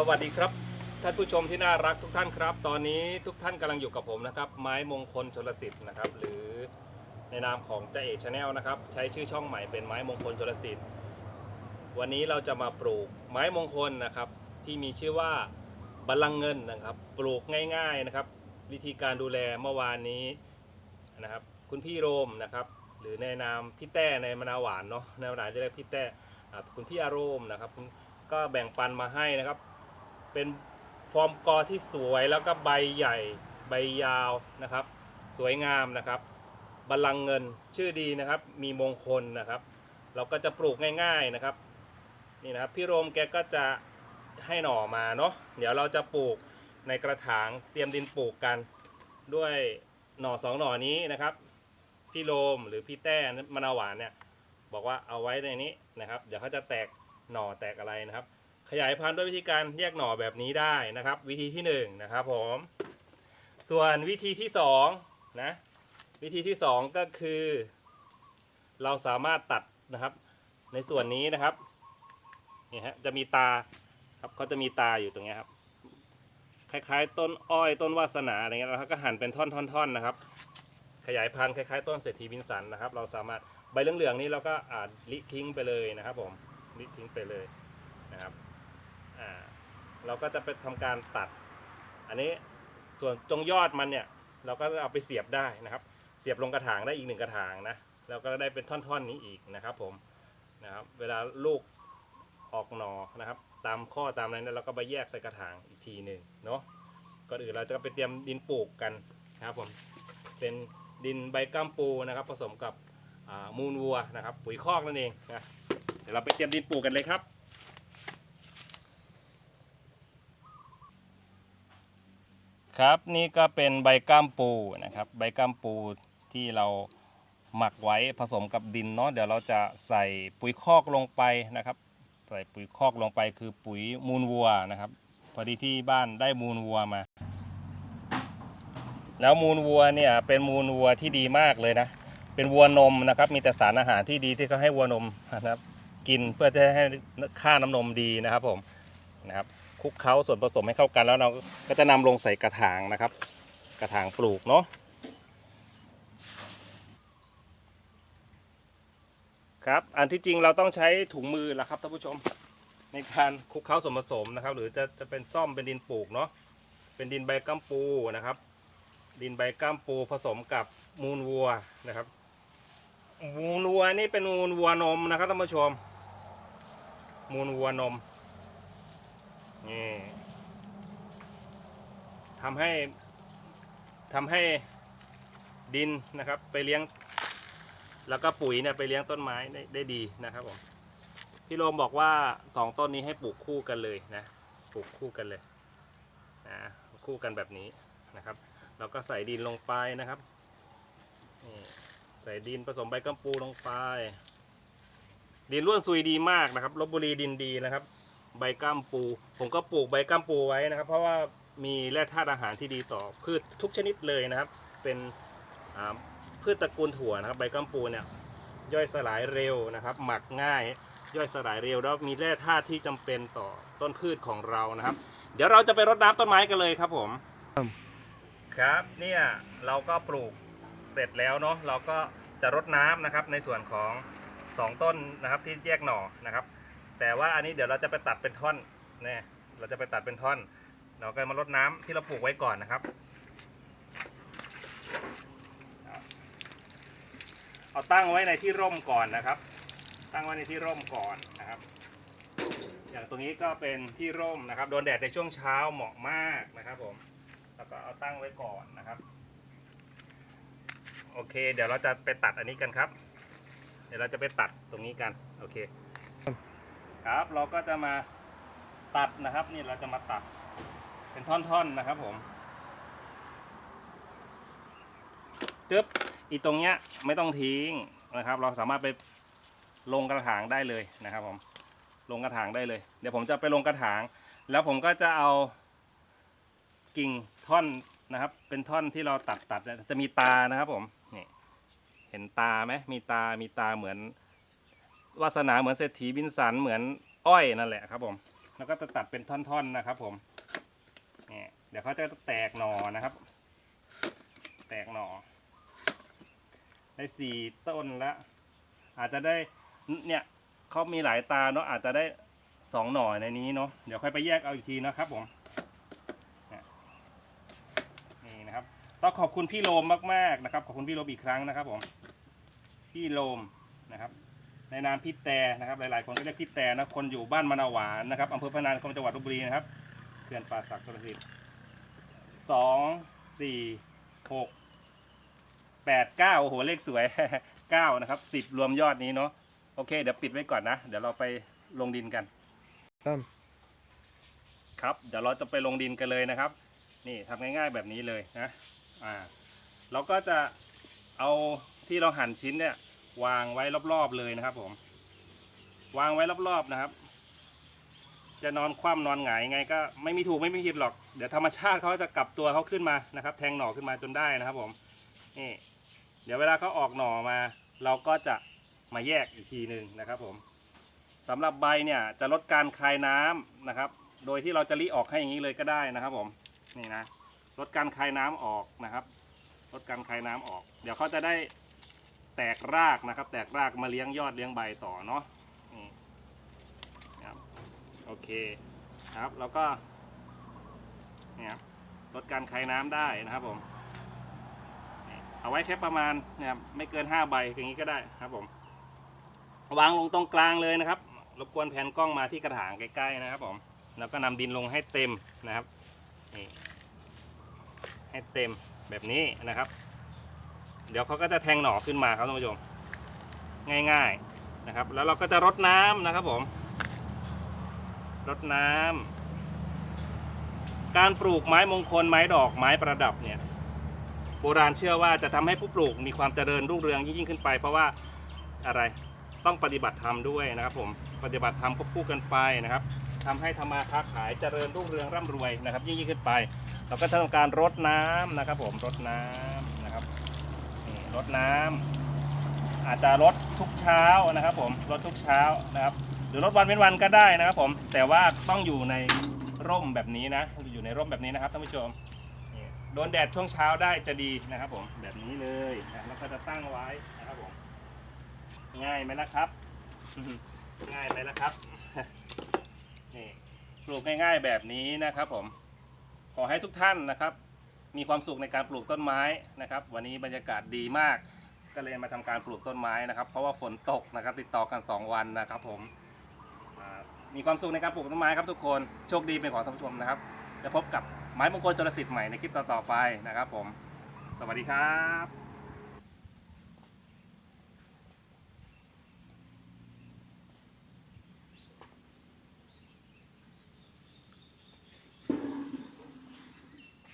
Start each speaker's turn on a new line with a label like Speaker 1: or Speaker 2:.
Speaker 1: สวัสดีครับ ท่านผู้ชมที่น่ารักทุกท่านครับ ตอนนี้ทุกท่านกำลังอยู่กับผมนะครับ ไม้มงคลชลสิทธิ์นะครับ หรือในนามของเจเอกชาแนลนะครับ ใช้ชื่อช่องใหม่เป็นไม้มงคลชลสิทธิ์ วันนี้เราจะมาปลูกไม้มงคลนะครับ ที่มีชื่อว่าบัลลังก์เงินนะครับ ปลูกง่าย ๆนะครับ วิธีการดูแลเมื่อวานนี้นะครับ คุณพี่โรมนะครับ หรือในนามพี่แต้ในมนาหวานเนาะในมะนาวจะเรียกพี่แต้คุณพี่อารมณ์นะครับก็แบ่งปันมาให้นะครับ เป็นฟอร์มกอที่สวยแล้วก็ใบใหญ่ใบยาวนะครับ สวยงามนะครับบัลลังเงินชื่อดีนะครับ มีมงคลนะครับ เราก็จะปลูกง่าย ๆนะครับนี่นะครับพี่โรมแกก็จะให้หน่อมาเนาะเดี๋ยวเราจะปลูกในกระถางเตรียมดินปลูกกันด้วยหน่อสองหน่อนี้นะครับ พี่โรมหรือพี่แต้มะนาวหวานเนี่ยบอกว่าเอาไว้ในนี้นะครับ เดี๋ยวเขาจะแตกหน่อแตกอะไรนะครับ ขยายพันธุ์ด้วยวิธีการแยกหน่อแบบนี้ได้นะครับ วิธีที่หนึ่งนะครับผมส่วนวิธีที่สองนะวิธีที่สองก็คือ เราสามารถตัดนะครับ ในส่วนนี้นะครับนี่ฮะจะมีตาครับเขาจะมีตาอยู่ตรงเนี้ยครับ คล้ายๆ ต้นอ้อยต้นวาสนาอะไรเงี้ยเราก็หั่นเป็นท่อนๆๆนะครับ ขยายพันธุ์คล้ายๆ ต้นเศรษฐีวินสันนะครับ เราสามารถใบเหลืองๆนี้เราก็อาจลิทิ้งไปเลยนะครับผมลิทิ้งไปเลย เราก็จะไปทำการตัด อันนี้ส่วนตรงยอดมันเนี่ย เราก็เอาไปเสียบได้นะครับ เสียบลงกระถางได้อีกหนึ่งกระถางนะเราก็ได้เป็นท่อนๆนี้อีกนะครับ ผมนะครับ เวลาลูกออกหนอนะครับ ตามข้อตามอะไรนั้นเราก็ไปแยกใส่กระถางอีกทีหนึ่งเนาะก่อนอื่นเราจะไปเตรียมดินปลูกกันนะครับผมเป็นดินใบก้ามปูนะครับ ผสมกับมูลวัวนะครับ ปุ๋ยคอกนั่นเองนะเดี๋ยวเราไปเตรียมดินปลูกกันเลยครับ ครับนี่ก็เป็นใบก้ามปูนะครับใบก้ามปูที่เราหมักไว้ผสมกับดินเนาะเดี๋ยวเราจะใส่ปุ๋ยคอกลงไปนะครับใส่ปุ๋ยคอกลงไปคือปุ๋ยมูลวัวนะครับ พอดีที่บ้านได้มูลวัวมา แล้วมูลวัวเนี่ยเป็นมูลวัวที่ดีมากเลยนะเป็นวัวนมนะครับมีแต่สารอาหารที่ดีที่เขาให้วัวนมนะครับกินเพื่อจะให้ค่าน้ำนมดีนะครับผมนะครับ ลุกเคล้าส่วนผสมให้เข้ากันแล้วเราก็จะนำลงใส่กระถางนะครับ กระถางปลูกเนาะครับอันที่จริงเราต้องใช้ถุงมือละครับท่านผู้ชม ในการคลุกเคล้าส่วนผสมนะครับ หรือจะจะเป็นซ่อมเป็นดินปลูกเนาะเป็นดินใบกัมปูนะครับ ดินใบกัมปูผสมกับมูลวัวนะครับมูลวัวนี่เป็นมูลวัวนมนะครับท่านผู้ชม มูลวัวนม นี่ทำให้ทำให้ดินนะครับ ไปเลี้ยง แล้วก็ปุ๋ยเนี่ยไปเลี้ยงต้นไม้ได้ได้ดีนะครับผมพี่โรมบอกว่าสองต้นนี้ให้ปลูกคู่กันเลยนะปลูกคู่กันเลยนะคู่กันแบบนี้นะครับเราก็ใส่ดินลงไปนะครับนี่ใส่ดินผสมใบกัมปูลงไป ดินร่วนซุยดีมากนะครับลบบุรีดินดีนะครับ ใบกัมปู ผมก็ปลูกใบกัมปูไว้นะครับ เพราะว่ามีแร่ธาตุอาหารที่ดีต่อพืชทุกชนิดเลยนะครับ เป็นพืชตระกูลถั่วนะครับ ใบกัมปูเนี่ยย่อยสลายเร็วนะครับ หมักง่ายย่อยสลายเร็วแล้วมีแร่ธาตุที่จำเป็นต่อต้นพืชของเรานะครับ เดี๋ยวเราจะไปรดน้ำต้นไม้กันเลยครับผมครับเนี่ยเราก็ปลูกเสร็จแล้วเนาะเราก็จะรดน้ำนะครับในส่วนของ 2 ต้นนะครับที่แยกหน่อนะครับ แต่ว่าอันนี้เดี๋ยวเราจะไปตัดเป็นท่อนเนี่ยเราจะไปตัดเป็นท่อน เราก็มารดน้ำที่เราปลูกไว้ก่อนนะครับ เอาตั้งไว้ในที่ร่มก่อนนะครับ ตั้งไว้ในที่ร่มก่อนนะครับ อย่างตรงนี้ก็เป็นที่ร่มนะครับ โดนแดดในช่วงเช้าเหมาะมากนะครับผม แล้วก็เอาตั้งไว้ก่อนนะครับ โอเค เดี๋ยวเราจะไปตัดอันนี้กันครับ เดี๋ยวเราจะไปตัดตรงนี้กัน โอเค ครับ เราก็จะมาตัดนะครับ นี่เราจะมาตัดเป็นท่อนๆนะครับผมตึ๊บอีตรงเนี้ยไม่ต้องทิ้งนะครับ เราสามารถไปลงกระถางได้เลยนะครับผมลงกระถางได้เลย เดี๋ยวผมจะไปลงกระถาง แล้วผมก็จะเอากิ่งท่อนนะครับ เป็นท่อนที่เราตัดตัดจะมีตานะครับผมนี่เห็นตาไหมมีตามีตาเหมือน วาสนาเหมือนเศรษฐีบินสันเหมือนอ้อยนั่นแหละครับผม แล้วก็จะตัดเป็นท่อนๆนะครับ ผมเนี่ยเดี๋ยวเขาจะแตกหน่อนะครับ แตกหน่อ ได้สี่ต้นละ อาจจะได้เนี่ยเขามีหลายตาเนาะอาจจะได้สองหน่อในนี้เนาะเดี๋ยวค่อยไปแยกเอาอีกทีนะครับผมนี่นี่นะครับต้องขอบคุณพี่โลมมากๆนะครับ ขอบคุณพี่โลมอีกครั้งนะครับผม พี่โลมนะครับ ในนามพี่แต่นะครับหลาย ๆ คนก็เรียกพี่แต่นะคนอยู่บ้านมะนาวหวานนะครับอำเภอพะนานคมจังหวัดลบบุรีนะครับเขื่อนป่าสักชลสิทธิ์สองสี่หกแปดเก้าโอ้โหเลขสวยเก้านะครับสิบรวมยอดนี้เนาะโอเค เดี๋ยวปิดไว้ก่อนนะ เดี๋ยวเราไปลงดินกัน
Speaker 2: ต้น
Speaker 1: ครับ เดี๋ยวเราจะไปลงดินกันเลยนะครับ นี่ทำง่ายๆแบบนี้เลยนะอ่าเราก็จะเอาที่เราหั่นชิ้นเนี่ย วางไว้รอบๆเลยนะครับ ผม วางไว้รอบๆนะครับ จะนอนคว่ำนอนหงายไง ก็ไม่มีถูกไม่มีผิดหรอกเดี๋ยวธรรมชาติเขาจะกลับตัวเขาขึ้นมานะครับ แทงหน่อขึ้นมาจนได้นะครับ ผมนี่เดี๋ยวเวลาเขาออกหน่อมา เราก็จะมาแยกอีกทีหนึ่งนะครับ ผมสำหรับใบเนี่ยจะลดการคายน้ำนะครับ โดยที่เราจะรีออกให้อย่างนี้เลยก็ได้นะครับ ผมนี่นะลดการคายน้ำออกนะครับ ลดการคายน้ำออก เดี๋ยวเขาจะได้ แตกรากนะครับ แตกรากมาเลี้ยงยอดเลี้ยงใบต่อเนาะนี่ครับโอเคครับแล้วก็เนี่ยครับลดการคายน้ำได้นะครับผมเอาไว้แค่ประมาณเนี่ยครับไม่เกิน 5 ใบอย่างนี้ก็ได้ครับผมวางลงตรงกลางเลยนะครับรบกวนแผ่นกล้องมาที่กระถางใกล้ๆนะครับผมแล้วก็นำดินลงให้เต็มนะครับนี่ให้เต็มแบบนี้นะครับ เดี๋ยวเขาก็จะแทงหน่อขึ้นมาครับท่านผู้ชมง่ายๆนะครับ แล้วเราก็จะรดน้ำนะครับผม รดน้ำการปลูกไม้มงคลไม้ดอกไม้ประดับเนี่ยโบราณเชื่อว่าจะทำให้ผู้ปลูกมีความเจริญรุ่งเรืองยิ่งขึ้นไป เพราะว่าอะไรต้องปฏิบัติธรรมด้วยนะครับ ผมปฏิบัติธรรมควบคู่กันไปนะครับทำให้ธรรมาค้าขายเจริญรุ่งเรืองร่ำรวยนะครับ ยิ่งขึ้นไป เราก็จะทำการรดน้ำนะครับ ผมรดน้ำนะค รดน้ำอาจจะรดทุกเช้านะครับ ผมรดทุกเช้านะครับ หรือรดวันเป็นวันก็ได้นะครับผมแต่ว่าต้องอยู่ในร่มแบบนี้นะ อยู่ในร่มแบบนี้นะครับท่านผู้ชมโดนแดดช่วงเช้าได้จะดีนะครับ ผมแบบนี้เลยนะแล้วก็จะตั้งไว้นะครับผมง่ายไหมนะครับ ง่ายไหมล่ะครับนี่ปลูกง่ายๆแบบนี้นะครับ ผมขอให้ทุกท่านนะครับ มีความสุขในการปลูกต้นไม้นะครับ วันนี้บรรยากาศดีมาก ก็เลยมาทำการปลูกต้นไม้นะครับ เพราะว่าฝนตกนะครับติดต่อกัน 2 วันนะครับ ผมมีความสุขในการปลูกต้นไม้ครับทุกคนโชคดีเป็นของท่านผู้ชมนะครับจะพบกับไม้มงคลจรสิทธิ์ใหม่ในคลิปต่อๆไปนะครับ ผม สวัสดีครับ